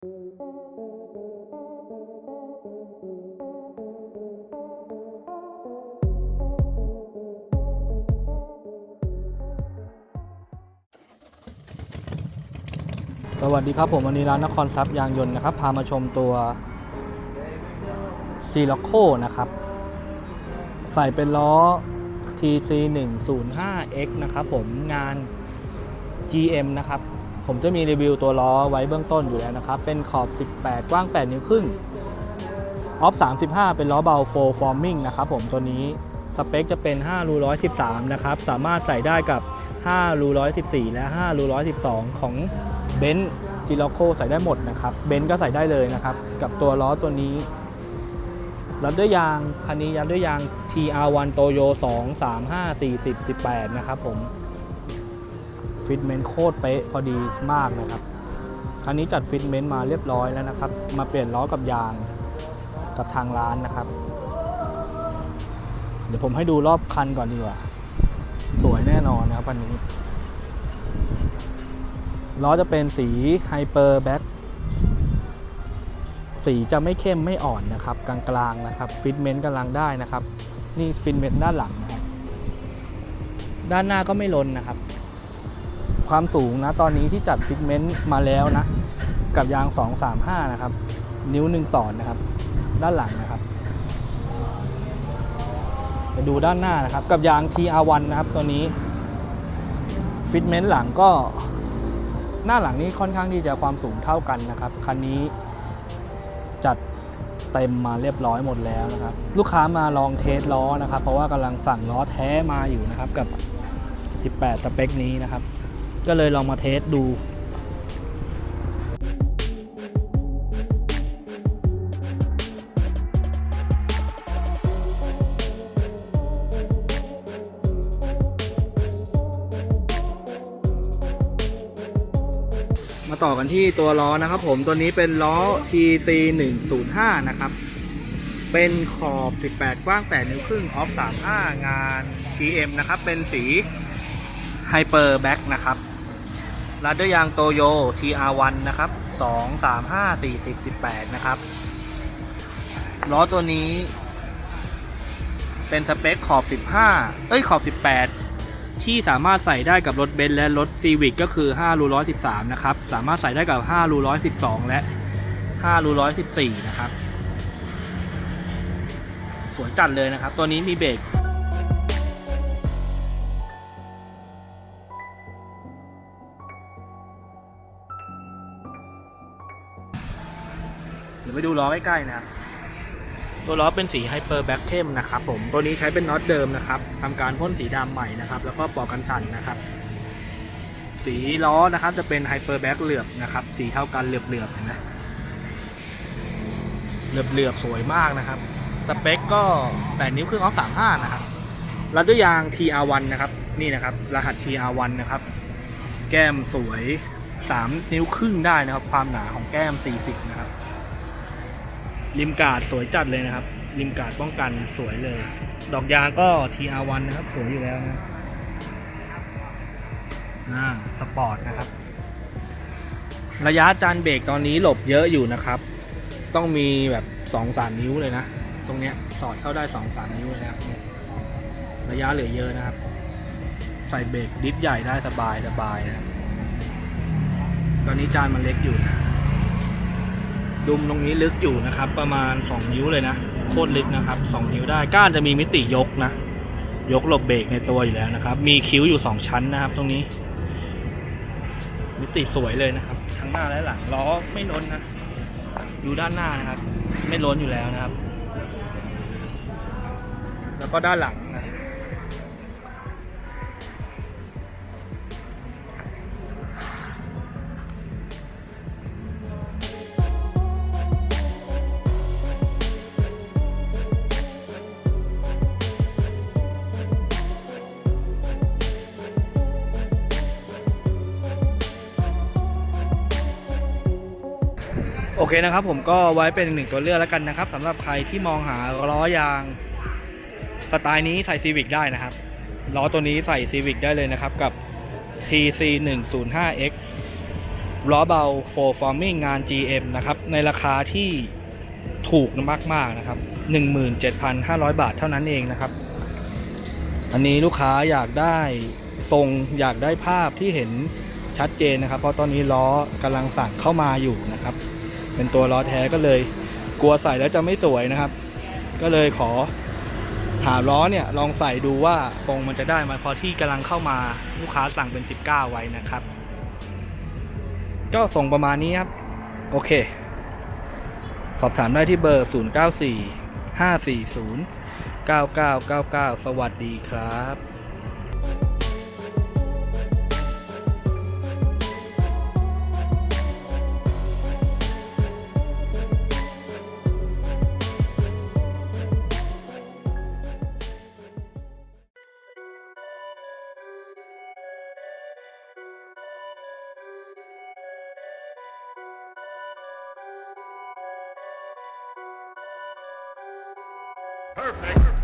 สวัสดีครับผมวันนี้ร้านนครทรัพย์ยางยนต์นะครับ พามาชมตัวซีล็อกโคนะครับ ใส่เป็นล้อ TC 1 0 5 X นะครับผมงาน GM นะครับ ผมจะมีรีวิวตัวล้อไว้เบื้องต้นอยู่แล้วนะครับ เป็นขอบ 18 กว้าง 8 นิ้วครึ่งออฟ35 เป็นล้อเบาโฟฟอร์มิงนะครับผมตัวนี้สเปคจะเป็น5รู113 นะครับ สามารถใส่ได้กับ5รู114 และ5รู112 ของเบนซ์จิโลโคใส่ได้หมดนะครับ เบนซ์ก็ใส่ได้เลยนะครับ กับตัวล้อตัวนี้รัดด้วยยาง คันนี้ยัดด้วยยาง TR1 Toyo 2 3 5 40 18 นะครับผม ฟิตเมนต์โคตรเป๊ะพอดีมากนะครับคันนี้จัดฟิตเมนต์มาเรียบร้อยแล้วนะครับ มาเปลี่ยนล้อกับยางกับทางร้านนะครับ เดี๋ยวผมให้ดูรอบคันก่อนดีกว่า สวยแน่นอนนะครับคันนี้ล้อจะเป็นสีไฮเปอร์แบ็คสีจะไม่เข้มไม่อ่อนนะครับ กลางๆนะครับฟิตเมนต์กำลังได้นะครับ นี่ฟิตเมนต์ด้านหลังนะครับด้านหน้าก็ไม่ล้นนะครับ ความสูงนะตอนนี้ที่จัดฟิตเมนต์มาแล้วนะ กับยาง 235 นะครับ นิ้วหนึ่งสอนนะครับ ด้านหลังนะครับไปดูด้านหน้านะครับ กับยาง TR1 นะครับตัวนี้ฟิตเมนต์หลังก็หน้าหลังนี้ค่อนข้างที่จะความสูงเท่ากันนะครับคันนี้จัดเต็มมาเรียบร้อยหมดแล้วนะครับ ลูกค้ามาลองเทสล้อนะครับ เพราะว่ากำลังสั่งล้อแท้มาอยู่นะครับกับ 18 สเปคนี้นะครับ ก็เลยลองมาเทสดูมาต่อกันที่ตัวล้อนะครับผมตัวนี้เป็นล้อ TC 105นะครับ เป็นขอบ 18 กว้าง 8 นิ้วครึ่งออฟ35 งาน GM นะครับ เป็นสีไฮเปอร์แบ็กนะครับ รัดด้วยยางโตโย TR1 นะครับ2 3 5 40 18 นะครับ ล้อตัวนี้ เป็นสเปคขอบ 15 เอ้ยขอบ 18 ที่สามารถใส่ได้กับรถเบนซ์และรถซีวิกก็คือ5รู113 นะครับ สามารถใส่ได้กับ5รู112 และ5รู114 นะครับ สวยจัดเลยนะครับ ตัวนี้มีเบรก ดี๋ยวไปดูล้อใกล้ๆนะครับ ตัวล้อเป็นสีไฮเปอร์แบ็คเข้มนะครับผม ตัวนี้ใช้เป็นน็อตเดิมนะครับทำการพ่นสีดำใหม่นะครับ แล้วก็ปอกกันสั่นนะครับ สีล้อนะครับจะเป็นไฮเปอร์แบ็คเหลือบนะครับ สีเท่ากันเหลือบๆเห็นไหมเหลือบๆสวยมากนะครับ สเปคก็8นิ้วครึ่งออฟ35นะครับรัดด้วยยาง TR1 นะครับ นี่นะครับ รหัส TR1 นะครับ แก้มสวย 3 นิ้วครึ่งได้นะครับ ความหนาของแก้ม 40 นะครับ ริมกาดสวยจัดเลยนะครับ ริมกาดป้องกันสวยเลย ดอกยางก็ TR1 นะครับ สวยอยู่แล้วนะอ่าสปอร์ตนะครับ ระยะจานเบรกตอนนี้หลบเยอะอยู่นะครับ ต้องมีแบบ2-3นิ้วเลยนะ ตรงเนี้ยสอดเข้าได้2-3นิ้วเลยนะครับ ระยะเหลือเยอะนะครับ ใส่เบรกดิสใหญ่ได้สบายสบายนะครับตอนนี้จานมันเล็กอยู่นะ ดุมตรงนี้ลึกอยู่นะครับ ประมาณ 2 นิ้วเลยนะ โคตรลึกนะครับ 2 นิ้วได้ก้านจะมีมิติยกนะ ยกหลบเบรกในตัวอยู่แล้วนะครับ มีคิ้วอยู่ 2 ชั้นนะครับ ตรงนี้ มิติสวยเลยนะครับ ทั้งหน้าและหลังล้อไม่ล้นนะดูด้านหน้านะครับ ไม่ล้นอยู่แล้วนะครับ แล้วก็ด้านหลังนะ โอเคนะครับผมก็ไว้เป็นหนึ่งตัวเลือกแล้วกันนะครับสำหรับใครที่มองหาล้อยางสไตล์นี้ใส่ Civic ได้นะครับล้อตัวนี้ใส่ Civic ได้เลยนะครับกับ TC 1 0 5 X ล้อเบา for forming งาน GM นะครับ ในราคาที่ถูกมาก ๆ นะครับ 17,500 บาทเท่านั้นเองนะครับ อันนี้ลูกค้าอยากได้ทรงอยากได้ภาพที่เห็นชัดเจนนะครับ เพราะตอนนี้ล้อกำลังสั่งเข้ามาอยู่นะครับ เป็นตัวล้อแท้ก็เลยกลัวใส่แล้วจะไม่สวยนะครับ ก็เลยขอหาล้อเนี่ยลองใส่ดูว่าทรงมันจะได้ไหมพอที่กำลังเข้ามาลูกค้าสั่งเป็น 19 ไว้นะครับ ก็ส่งประมาณนี้ครับ โอเค สอบถามได้ที่เบอร์ 094 540 9999 สวัสดีครับ Perfect.